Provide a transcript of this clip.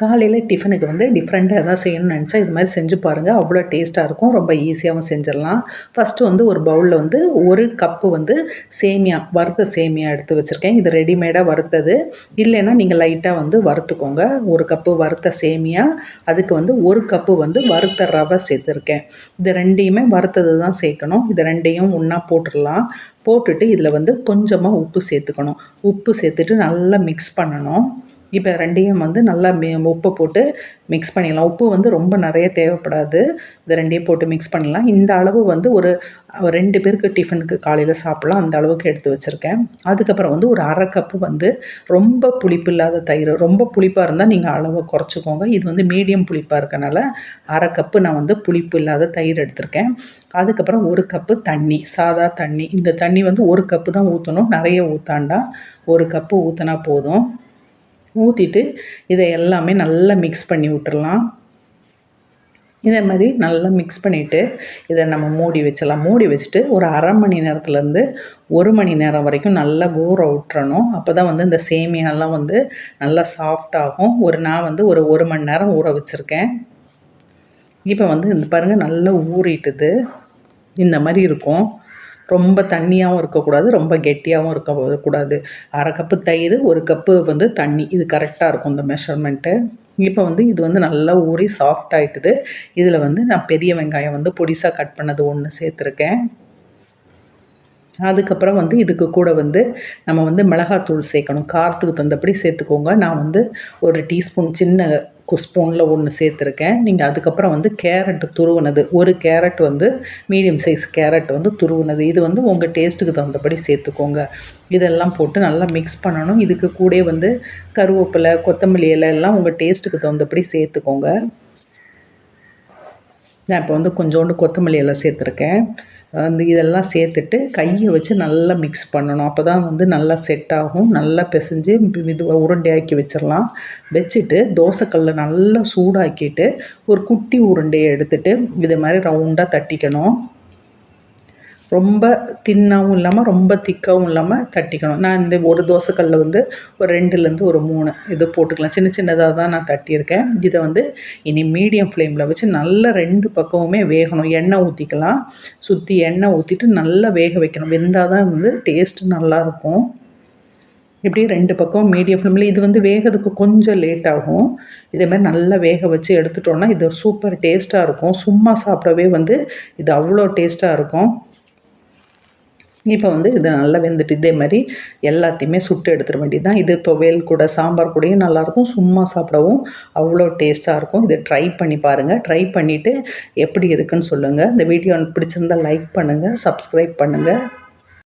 காலையில் டிஃபனுக்கு வந்து டிஃப்ரெண்ட்டாக தான் செய்யணும்னு நினச்சா இது மாதிரி செஞ்சு பாருங்கள் அவ்வளோ டேஸ்ட்டாக இருக்கும். ரொம்ப ஈஸியாகவும் செஞ்சிடலாம். ஃபஸ்ட்டு வந்து ஒரு பவுலில் வந்து ஒரு கப்பு வந்து சேமியா வறுத்த சேமியா எடுத்து வச்சுருக்கேன். இது ரெடிமேடாக வறுத்தது. இல்லைன்னா நீங்கள் லைட்டாக வந்து வறுத்துக்கோங்க. ஒரு கப்பு வறுத்த சேமியா அதுக்கு வந்து ஒரு கப்பு வந்து வறுத்த ரவை சேர்த்துருக்கேன். இது ரெண்டையுமே வறுத்தது தான் சேர்க்கணும். இது ரெண்டையும் ஒன்றா போட்டுடலாம். போட்டுட்டு இதில் வந்து கொஞ்சமாக உப்பு சேர்த்துக்கணும். உப்பு சேர்த்துட்டு நல்லா மிக்ஸ் பண்ணணும். இப்போ ரெண்டையும் வந்து நல்லா மி உப்பு போட்டு மிக்ஸ் பண்ணிடலாம். உப்பு வந்து ரொம்ப நிறைய தேவைப்படாது. இது ரெண்டையும் போட்டு மிக்ஸ் பண்ணலாம் இந்த அளவு வந்து ஒரு ரெண்டு பேருக்கு டிஃபனுக்கு காலையில் சாப்பிட்லாம். அந்த அளவுக்கு எடுத்து வச்சுருக்கேன். அதுக்கப்புறம் வந்து ஒரு அரை கப்பு வந்து ரொம்ப புளிப்பு இல்லாத தயிர். ரொம்ப புளிப்பாக இருந்தால் நீங்கள் அளவை குறைச்சிக்கோங்க. இது வந்து மீடியம் புளிப்பாக இருக்கனால அரை கப்பு நான் வந்து புளிப்பு இல்லாத தயிர் எடுத்திருக்கேன். அதுக்கப்புறம் ஒரு கப்பு தண்ணி சாதா தண்ணி. இந்த தண்ணி வந்து ஒரு கப்பு தான் ஊற்றணும் நிறைய ஊற்றாண்டா ஒரு கப்பு ஊற்றினா போதும். ஊற்றிட்டு இதை எல்லாமே நல்லா மிக்ஸ் பண்ணி விட்டுடலாம் இதே மாதிரி நல்லா மிக்ஸ் பண்ணிவிட்டு இதை நம்ம மூடி வச்சிடலாம். மூடி வச்சுட்டு ஒரு அரை மணி நேரத்துலேருந்து ஒரு மணி நேரம் வரைக்கும் நல்லா ஊற விட்டுறணும். அப்போ தான் வந்து இந்த சேமியாலாம் வந்து நல்லா சாஃப்டாகும் ஒரு நான் வந்து ஒரு ஒரு மணி நேரம் ஊற வச்சுருக்கேன். இப்போ வந்து இந்த பாருங்கள் நல்லா ஊறிட்டுது. இந்த மாதிரி இருக்கும். ரொம்ப தண்ணியாகவும் இருக்கக்கூடாது ரொம்ப கெட்டியாகவும் இருக்கக்கூடாது. அரை கப்பு தயிர் ஒரு கப்பு வந்து தண்ணி. இது கரெக்டாக இருக்கும் இந்த மெஷர்மெண்ட்டு இப்போ வந்து இது வந்து நல்லா ஊறி சாஃப்ட் ஆகிட்டுது இதில் வந்து நான் பெரிய வெங்காயம் வந்து பொடிசாக கட் பண்ணது ஒன்று சேர்த்துருக்கேன். அதுக்கப்புறம் வந்து இதுக்கு கூட வந்து நம்ம வந்து மிளகாத்தூள் சேர்க்கணும். காரத்துக்கு தகுந்தபடி சேர்த்துக்கோங்க. நான் வந்து ஒரு டீஸ்பூன் சின்ன ஸ்பூனில் ஒன்று சேர்த்துருக்கேன். நீங்கள் அதுக்கப்புறம் வந்து கேரட் துருவினது. ஒரு கேரட் வந்து மீடியம் சைஸ் கேரட் வந்து துருவினது. இது வந்து உங்கள் டேஸ்ட்டுக்கு தகுந்தபடி சேர்த்துக்கோங்க. இதெல்லாம் போட்டு நல்லா மிக்ஸ் பண்ணணும். இதுக்கு கூட வந்து கருவேப்பிலை கொத்தமல்லி இலை எல்லாம் உங்கள் டேஸ்ட்டுக்கு தகுந்தபடி சேர்த்துக்கோங்க. நான் இப்போ வந்து கொஞ்சோண்டு கொத்தமல்லி எல்லாம் சேர்த்துருக்கேன். வந்து இதெல்லாம் சேர்த்துட்டு கையை வச்சு நல்லா மிக்ஸ் பண்ணணும். அப்போ தான் வந்து நல்லா செட் ஆகும். நல்லா பிசைஞ்சு இதுவாக உருண்டையாக்கி வச்சிடலாம். வச்சுட்டு தோசைக்கல்லை நல்லா சூடாக்கிட்டு ஒரு குட்டி உருண்டையை எடுத்துகிட்டு இதை மாதிரி ரவுண்டாக தட்டிக்கணும். ரொம்ப தின்னாகவும் இல்லாமல் ரொம்ப திக்காகவும் இல்லாமல் தட்டிக்கணும். நான் இந்த ஒரு தோசைக்கல்லில் வந்து ஒரு ரெண்டுலேருந்து ஒரு மூணு இது போட்டுக்கலாம். சின்ன சின்னதாக தான் நான் தட்டியிருக்கேன். இதை வந்து இனி மீடியம் ஃப்ளேமில் வச்சு நல்லா ரெண்டு பக்கமுமே வேகணும். எண்ணெய் ஊற்றிக்கலாம் சுற்றி எண்ணெய் ஊற்றிட்டு நல்லா வேக வைக்கணும். வெந்தால் தான் வந்து டேஸ்ட்டு நல்லாயிருக்கும். இப்படி ரெண்டு பக்கம் மீடியம் ஃப்ளேமில். இது வந்து வேகிறதுக்கு கொஞ்சம் லேட் ஆகும். இதேமாதிரி நல்லா வேக வச்சு எடுத்துட்டோன்னா இது சூப்பர் டேஸ்ட்டாக இருக்கும். சும்மா சாப்பிடவே வந்து இது அவ்வளோ டேஸ்ட்டாக இருக்கும். இப்போ வந்து இது நல்லா வெந்துட்டு இதே மாதிரி எல்லாத்தையுமே சுட்டு எடுத்துட வேண்டியது தான் இது துவையல் கூட சாம்பார் கூடயும் நல்லாயிருக்கும். சும்மா சாப்பிடவும் அவ்வளோ டேஸ்ட்டாக இருக்கும். இதை ட்ரை பண்ணி பாருங்கள் ட்ரை பண்ணிவிட்டு எப்படி இருக்குன்னு சொல்லுங்கள் இந்த வீடியோ பிடிச்சிருந்தால் லைக் பண்ணுங்கள் சப்ஸ்கிரைப் பண்ணுங்கள்